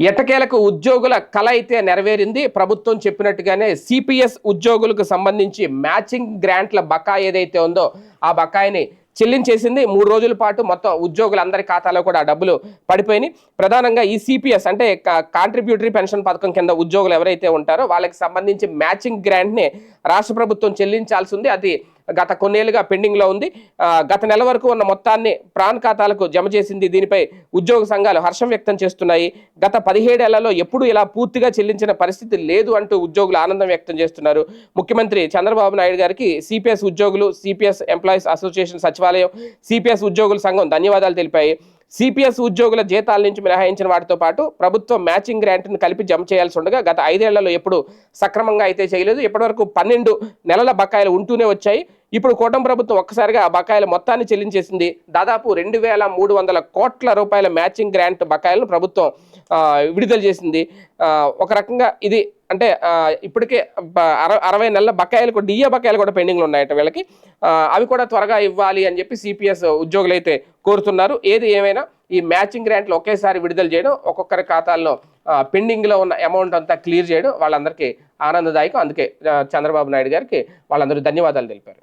ఎటకేలకు ఉద్యోగుల కల అయితే నెరవేరింది? ప్రభుత్వం చెప్పినట్టుగానే సిపిఎస్ ఉద్యోగులకు సంబంధించి మ్యాచింగ్ గ్రాంట్ల బకాయి ఏదైతే ఉందో ఆ బకాయిని చెల్లించేసింది. మూడు రోజుల పాటు మొత్తం ఉద్యోగులందరి ఖాతాలో కూడా డబ్బులు పడిపోయినాయి. ప్రధానంగా ఈ సిపిఎస్ అంటే కాంట్రిబ్యూటరీ పెన్షన్ పథకం కింద ఉద్యోగులు ఎవరైతే ఉంటారో వాళ్ళకి సంబంధించి మ్యాచింగ్ గ్రాంట్ని రాష్ట్ర ప్రభుత్వం చెల్లించాల్సి ఉంది. అది గత కొన్నేళ్ళుగా పెండింగ్లో ఉంది. గత నెల వరకు ఉన్న మొత్తాన్ని ప్రాణ్ ఖాతాలకు జమ చేసింది. దీనిపై ఉద్యోగ సంఘాలు హర్షం వ్యక్తం చేస్తున్నాయి. గత పదిహేడేళ్ళలో ఎప్పుడూ ఇలా పూర్తిగా చెల్లించిన పరిస్థితి లేదు అంటూ ఉద్యోగులు ఆనందం వ్యక్తం చేస్తున్నారు. ముఖ్యమంత్రి చంద్రబాబు నాయుడు గారికి సిపిఎస్ ఉద్యోగులు సిపిఎస్ ఎంప్లాయీస్ అసోసియేషన్ సచివాలయం సిపిఎస్ ఉద్యోగుల సంఘం ధన్యవాదాలు తెలిపాయి. సిపిఎస్ ఉద్యోగుల జీతాల నుంచి మినహాయించిన వాటితో పాటు ప్రభుత్వం మ్యాచింగ్ గ్రాంట్ని కలిపి జమ చేయాల్సి ఉండగా గత ఐదేళ్ళలో ఎప్పుడు సక్రమంగా అయితే చేయలేదు. ఇప్పటివరకు పన్నెండు నెలల బకాయిలు ఉంటూనే వచ్చాయి. ఇప్పుడు కూటమి ప్రభుత్వం ఒక్కసారిగా ఆ బకాయిల మొత్తాన్ని చెల్లించేసింది. దాదాపు రెండు వేల మూడు వందల కోట్ల రూపాయల మ్యాచింగ్ గ్రాంట్ బకాయిలను ప్రభుత్వం విడుదల చేసింది. ఒక రకంగా ఇది అంటే ఇప్పటికే అరవై నెలల బకాయిలు కూడా డిఏ బకాయిలు కూడా పెండింగ్లో ఉన్నాయట వీళ్ళకి. అవి కూడా త్వరగా ఇవ్వాలి అని చెప్పి సిపిఎస్ ఉద్యోగులు అయితే కోరుతున్నారు. ఏది ఏమైనా ఈ మ్యాచింగ్ గ్రాంట్లు ఒకేసారి విడుదల చేయడం ఒక్కొక్కరి ఖాతాల్లో పెండింగ్లో ఉన్న అమౌంట్ అంతా క్లియర్ చేయడం వాళ్ళందరికీ ఆనందదాయకం. అందుకే చంద్రబాబు నాయుడు గారికి వాళ్ళందరూ ధన్యవాదాలు తెలిపారు.